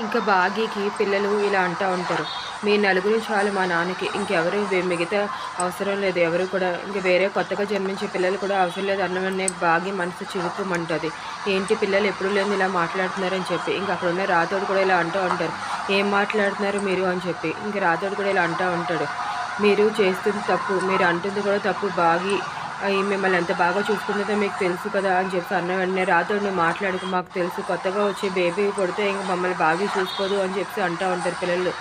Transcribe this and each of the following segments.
ఇంకా బాగీకి పిల్లలు ఇలా అంటూ ఉంటారు. మీ నలుగురు చాలు మా నాన్నకి ఇంకెవరు మిగతా అవసరం లేదు. ఎవరు కూడా ఇంక వేరే కొత్తగా జన్మించే పిల్లలు కూడా అవసరం లేదు అన్నమనే బాగి మనసు చిరుకుమంటుంది ఏంటి పిల్లలు ఎప్పుడు లేని ఇలా మాట్లాడుతున్నారని చెప్పి ఇంక అక్కడ ఉన్న రాతోడు కూడా ఇలా అంటూ ఉంటారు. ఏం మాట్లాడుతున్నారు మీరు అని చెప్పి ఇంక రాతోడు కూడా ఇలా అంటూ ఉంటాడు. మీరు చేస్తుంది తప్పు మీరు అంటుంది కూడా తప్పు బాగి మిమ్మల్ని ఎంత బాగా చూసుకుంటుందో మీకు తెలుసు కదా అని చెప్పి అన్న వెంటనే రాతో నువ్వు మాట్లాడుకు మాకు తెలుసు. కొత్తగా వచ్చే బేబీ కొడితే ఇంక మమ్మల్ని బాగా చూసుకోదు అని చెప్పి అంటూ ఉంటారు పిల్లలు.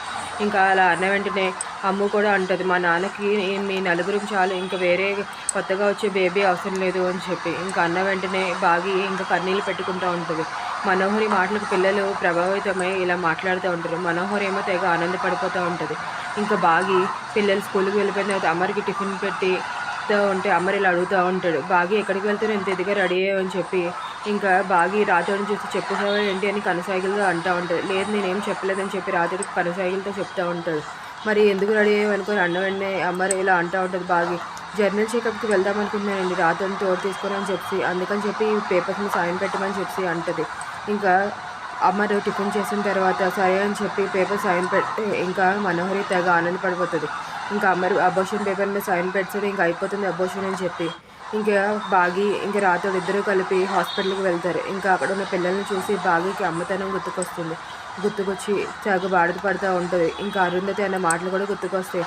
ఇంకా అలా అన్న వెంటనే అమ్ము కూడా అంటుంది మా నాన్నకి మీ నలుగురు చాలు ఇంకా వేరే కొత్తగా వచ్చే బేబీ అవసరం లేదు అని చెప్పి. ఇంకా అన్న వెంటనే బాగి ఇంకా కన్నీళ్ళు పెట్టుకుంటూ ఉంటుంది. మనోహరి మాటలకు పిల్లలు ప్రభావితమై ఇలా మాట్లాడుతూ ఉంటారు. మనోహరి ఏమో తెగ ఆనందపడిపోతూ ఉంటుంది. ఇంకా బాగి పిల్లలు స్కూల్కి వెళ్ళిపోయిన తర్వాత అమ్మరికి టిఫిన్ పెట్టి చెప్తూ ఉంటే అమ్మరు ఇలా అడుగుతూ ఉంటాడు బాగి ఎక్కడికి వెళ్తారు ఇంత ఇదిగా రెడీ అయ్యావని చెప్పి ఇంకా బాగి రాజాడిని చూసి చెప్పేసావా ఏంటి అని కనసాగిలుగా అంటూ ఉంటాడు. లేదు నేనేం చెప్పలేదని చెప్పి రాతోడికి కనసాగిలతో చెప్తూ ఉంటాడు. మరి ఎందుకు రెడీ అయ్యావు అన్న వెంటనే అమ్మరు ఇలా అంటూ ఉంటుంది బాగి. జర్నల్ చెకప్కి వెళ్దాం అనుకుంటున్నానండి రాతోని తోడు తీసుకుని అని చెప్పి అందుకని చెప్పి పేపర్స్ని సాయం పెట్టమని చెప్పి అంటుంది. ఇంకా అమ్మరు టిఫిన్ చేసిన తర్వాత సరే అని చెప్పి పేపర్ సైన్ పెట్టి ఇంకా మనోహరి తెగ ఆనందపడిపోతుంది. ఇంకా అమ్మరు అబోషన్ పేపర్ మీద సైన్ పెడితే ఇంకా అయిపోతుంది అబోషన్ అని చెప్పి. ఇంకా బాగి ఇంకా రాతోడు ఇద్దరు కలిపి హాస్పిటల్కి వెళ్తారు. ఇంకా అక్కడ ఉన్న పిల్లల్ని చూసి బాగికి అమ్మతనం గుర్తుకొస్తుంది. గుర్తుకొచ్చి తెగ బాధ పడుతూ ఉంటుంది. ఇంకా అరుంధతి అన్న మాటలు కూడా గుర్తుకొస్తాయి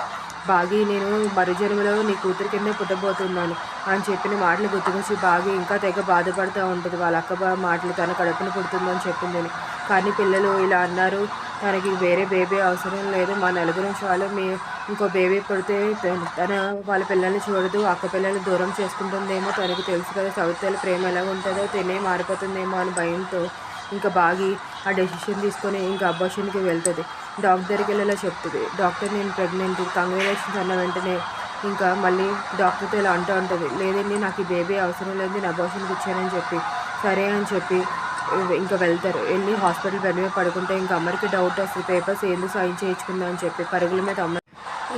బాగి నేను మరు జన్మలో నీ కూతురు కింద పుట్టబోతున్నాను అని చెప్పిన మాటలు గుర్తుకొచ్చి బాగి ఇంకా తెగ బాధపడుతూ ఉంటుంది. వాళ్ళ అక్క మాటలు తన కడుపున పుడుతుందని చెప్పిందని. కానీ పిల్లలు ఇలా అన్నారు. తనకి వేరే బేబీ అవసరం లేదు. మా నలుగురు వాళ్ళు మీ ఇంకో బేబీ పుడితే తన- వాళ్ళ పిల్లల్ని చూడదు. అక్క పిల్లల్ని దూరం చేసుకుంటుందేమో తనకి తెలుసు కదా. సవితల ప్రేమ ఎలా ఉంటుందో తినే మారిపోతుందేమో అని భయంతో ఇంకా బాగి ఆ డెసిషన్ తీసుకొని ఇంకా అబార్షన్కి వెళ్తుంది. డాక్టర్కి వెళ్ళేలా చెప్తుంది. డాక్టర్ నేను ప్రెగ్నెంట్. కంగ్రాచులేషన్స్ అన్న వెంటనే ఇంకా మళ్ళీ డాక్టర్తో ఇలా అంటూ ఉంటుంది. లేదండి నాకు ఈ బేబీ అవసరం లేదు. నేను అబార్షన్కి ఇచ్చానని చెప్పి సరే అని చెప్పి ఇంకా వెళ్తారు. వెళ్ళి హాస్పిటల్ బెడ్ మీద పడుకుంటే ఇంకా అమ్మరికి డౌట్ వస్తుంది. పేపర్స్ ఏంది? సైన్ చేయించుకుందా అని చెప్పి పరుగుల మీద అమ్మ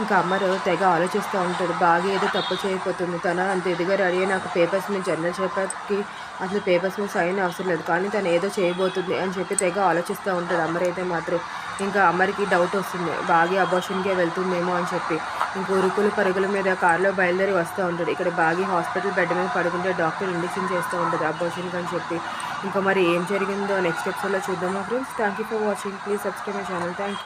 ఇంకా అమ్మరు తెగ ఆలోచిస్తూ ఉంటాడు బాగా ఏదో తప్పు చేయకపోతుంది. తన అంత ఇదిగా రెడీ నాకు పేపర్స్ మీద జనరల్ పేపర్కి అసలు పేపర్స్ మీద సైన్ అవసరం లేదు. కానీ తను ఏదో చేయబోతుంది అని చెప్పి తెగ ఆలోచిస్తూ ఉంటాడు అయితే మాత్రం ఇంకా అమ్మరికి డౌట్ వస్తుంది. బాగా అబార్షన్కే వెళ్తుందేమో అని చెప్పి ఇంకా ఉరుకులు పరుగుల మీద కారులో బయలుదేరి వస్తూ ఉంటాడు ఇక్కడ బాగా హాస్పిటల్ బెడ్ మీద పడుకుంటే డాక్టర్ ఇండిక్షన్ చేస్తూ ఉంటుంది అబార్షన్కి అని చెప్పి. ఇంకా మరి ఏం జరిగిందో నెక్స్ట్ ఎపిసోడ్లో చూద్దామా friends thank you for watching please subscribe my channel thank you